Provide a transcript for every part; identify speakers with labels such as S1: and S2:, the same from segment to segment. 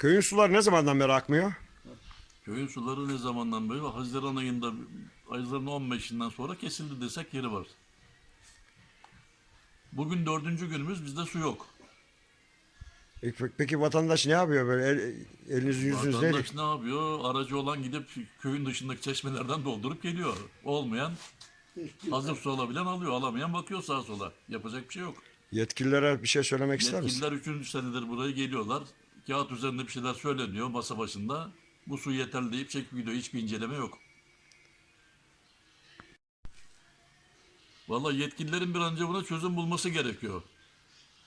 S1: Köyün suları ne zamandan beri akmıyor?
S2: Köyün suları ne zamandan beri? Haziran ayında, Haziran 15'inden sonra kesildi desek yeri var. Bugün dördüncü günümüz bizde su yok.
S1: E, pe- Peki vatandaş ne yapıyor böyle el, eliniz yüzünüz?
S2: Vatandaş ne yapıyor? Aracı olan gidip köyün dışındaki çeşmelerden doldurup geliyor. Olmayan hazır su alabilen alıyor. Alamayan bakıyor sağa sola. Yapacak bir şey yok.
S1: Yetkililere bir şey söylemek ister misin?
S2: Yetkililer üçüncü senedir buraya geliyorlar. Kağıt üzerinde bir şeyler söyleniyor masa başında. Bu su yeterli deyip çekip gidiyor. Hiçbir inceleme yok. Vallahi yetkililerin bir an önce buna çözüm bulması gerekiyor.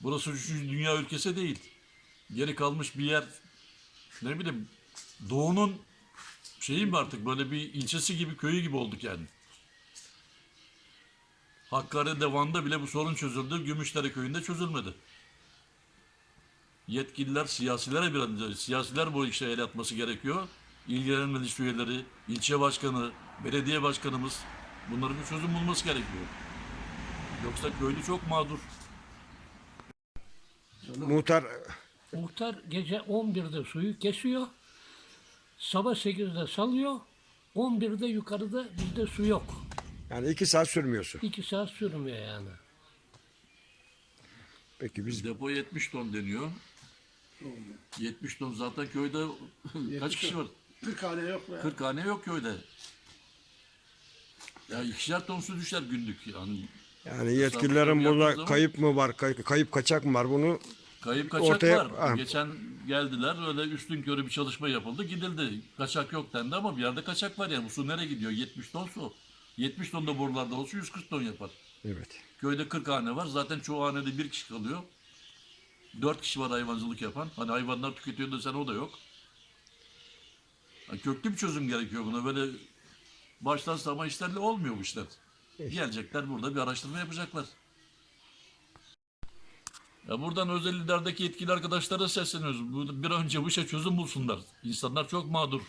S2: Burası üçüncü dünya ülkesi değil. Geri kalmış bir yer. Ne bileyim doğunun şeyi mi artık böyle bir ilçesi gibi köyü gibi olduk yani. Hakkari'de Van'da bile bu sorun çözüldü. Gümüşdere köyünde çözülmedi. Yetkililer siyasilere bir an önce, siyasiler bu işe el atması gerekiyor. İlgilenen meclis üyeleri, ilçe başkanı, belediye başkanımız bunların bir çözüm bulması gerekiyor. Yoksa köylü çok mağdur.
S1: Muhtar
S3: Muhtar gece 11'de suyu kesiyor. Sabah 8'de salıyor. 11'de yukarıda bizde su yok.
S1: yani iki saat sürmüyor su.
S3: 2 saat sürmüyor yani.
S1: Peki biz
S2: Depo 70 ton deniyor. 70 ton zaten köyde kaç kişi var?
S4: 40 hane yok be.
S2: 40 hane yok köyde. Ya ikişer ton su düşer günlük yani.
S1: yani yetkililerin burada
S2: zaman-
S1: kayıp mı var, kay- kayıp kaçak mı var bunu
S2: Kayıp kaçak
S1: Ortaya-
S2: var.
S1: Ha.
S2: Geçen geldiler öyle üstün körü bir çalışma yapıldı gidildi. Kaçak yok dendi ama bir yerde kaçak var yani. Bu su nereye gidiyor? 70 ton su. 70 ton da borularda olsa 140 ton yapar.
S1: evet.
S2: Köyde 40 hane var. Zaten çoğu hanede bir kişi kalıyor. 4 kişi var hayvancılık yapan. Hani hayvanlar tüketiyor da sen o da yok. Yani köklü bir çözüm gerekiyor buna. Böyle baştan sağma işlerle olmuyor bu işler. Gelecekler burada bir araştırma yapacaklar. Ya buradan özel liderdeki yetkili arkadaşlara sesleniyoruz. Bir önce bu işe çözüm bulsunlar. İnsanlar çok mağdur.